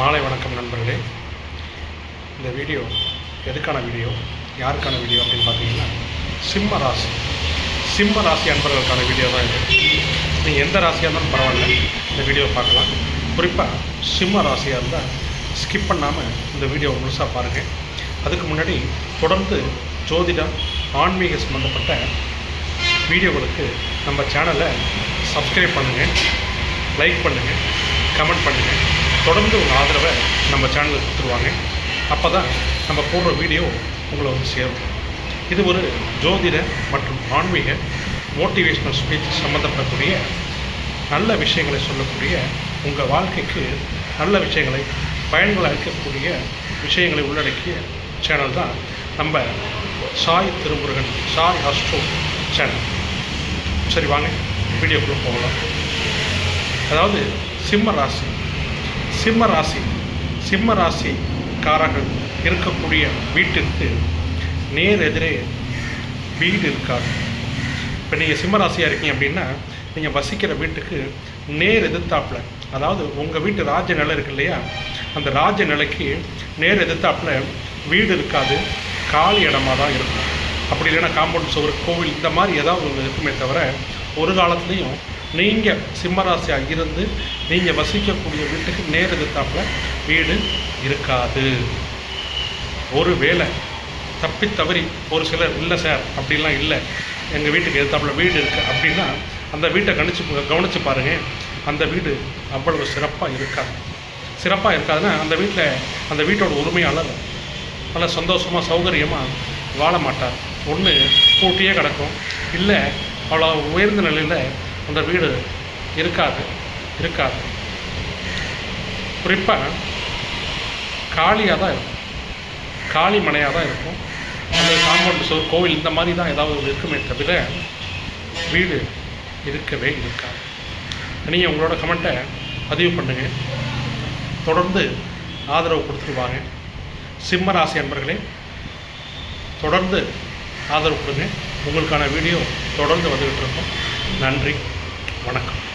மாலை வணக்கம் நண்பர்களே. இந்த வீடியோ எதுக்கான வீடியோ? யாருக்கான வீடியோ அப்படின்னு பார்த்தீங்கன்னா சிம்ம ராசி. சிம்ம ராசி அன்பர்களுக்கான வீடியோ தான் இது. நீங்கள் எந்த ராசியாக இருந்தாலும் பரவாயில்ல. இந்த வீடியோ பார்க்கலாம். குறிப்பாக சிம்ம ராசியாக இருந்தால் ஸ்கிப் பண்ணாமல் இந்த வீடியோ முழுசாக பாருங்கள் அதுக்கு முன்னாடி தொடர்ந்து ஜோதிடம் ஆன்மீக சம்மந்தப்பட்ட வீடியோகளுக்கு நம்ம சேனலை சப்ஸ்கிரைப் பண்ணுங்கள் லைக் பண்ணுங்கள் கமெண்ட் பண்ணுங்கள் தொடர்ந்து ஒரு ஆதரவை நம்ம சேனலுக்கு கொடுத்துருவாங்க. அப்போ தான் நம்ம போடுற வீடியோ உங்களை வந்து சேரும். இது ஒரு ஜோதிட மற்றும் ஆன்மீக மோட்டிவேஷ்னல் ஸ்பீச் சம்மந்தப்படக்கூடிய நல்ல விஷயங்களை சொல்லக்கூடிய உங்கள் வாழ்க்கைக்கு நல்ல விஷயங்களை பயன்களாக இருக்கக்கூடிய விஷயங்களை உள்ளடக்கிய சேனல் தான் நம்ம சாய் திருமுருகன் சாய் அஸ்ட்ரோ சேனல் சரி வாங்க வீடியோக்குள்ளே போகலாம். அதாவது சிம்ம ராசி. சிம்ம ராசி சிம்ம ராசிக்காரர்கள் இருக்கக்கூடிய வீட்டிற்கு நேர் எதிரே வீடு இருக்காது. இப்போ நீங்கள் சிம்ம ராசியாக இருக்கீங்க அப்படின்னா நீங்கள் வசிக்கிற வீட்டுக்கு நேர் எதிர்த்தாப்பில் அதாவது உங்கள் வீட்டு ராஜ நிலை இருக்கு இல்லையா? அந்த ராஜ நிலைக்கு நேர் எதிர்த்தாப்பில் வீடு இருக்காது காலி இடமா தான் இருக்கும். அப்படி இல்லைன்னா காம்பவுண்ட் சுவர் கோவில் இந்த மாதிரி ஏதாவது ஒன்று இருக்குமே தவிர ஒரு காலத்துலேயும் நீங்கள் சிம்மராசியாக இருந்து நீங்கள் வசிக்கக்கூடிய வீட்டுக்கு நேர் எதிர்த்தாப்புல வீடு இருக்காது. ஒரு வேளை தப்பி தவறி ஒரு சிலர் இல்லை சார் அப்படிலாம் இல்லை. எங்கள் வீட்டுக்கு எதிர்த்தாப்புல வீடு இருக்குது அப்படின்னா அந்த வீட்டை கணிச்சு கவனித்து பாருங்கள் அந்த வீடு அவ்வளவு சிறப்பாக இருக்காது சிறப்பாக இருக்காதுன்னா அந்த வீட்டில் அந்த வீட்டோட உரிமையாளர் நல்ல சந்தோஷமாக சௌகரியமாக வாழ மாட்டார். ஒன்று பூட்டியே கிடக்கும். இல்லை அவ்வளோ உயர்ந்த நிலையில் அந்த வீடு இருக்காது இருக்காது. குறிப்பாக காலியாக தான் இருக்கும். காளி மனையாக தான் இருக்கும். அந்த காம்பவுண்ட் சோர் கோவில் இந்த மாதிரி தான் ஏதாவது ஒரு இருக்குமே தவிர வீடு இருக்கவே இருக்காது. நீங்கள் உங்களோட கமெண்ட்டை பதிவு பண்ணுங்கள் தொடர்ந்து ஆதரவு கொடுத்துருவாங்க சிம்ம ராசி அன்பர்களே தொடர்ந்து ஆதரவு கொடுங்க. உங்களுக்கான வீடியோ தொடர்ந்து வந்துக்கிட்டு இருக்கோம். நன்றி. வணக்கம்.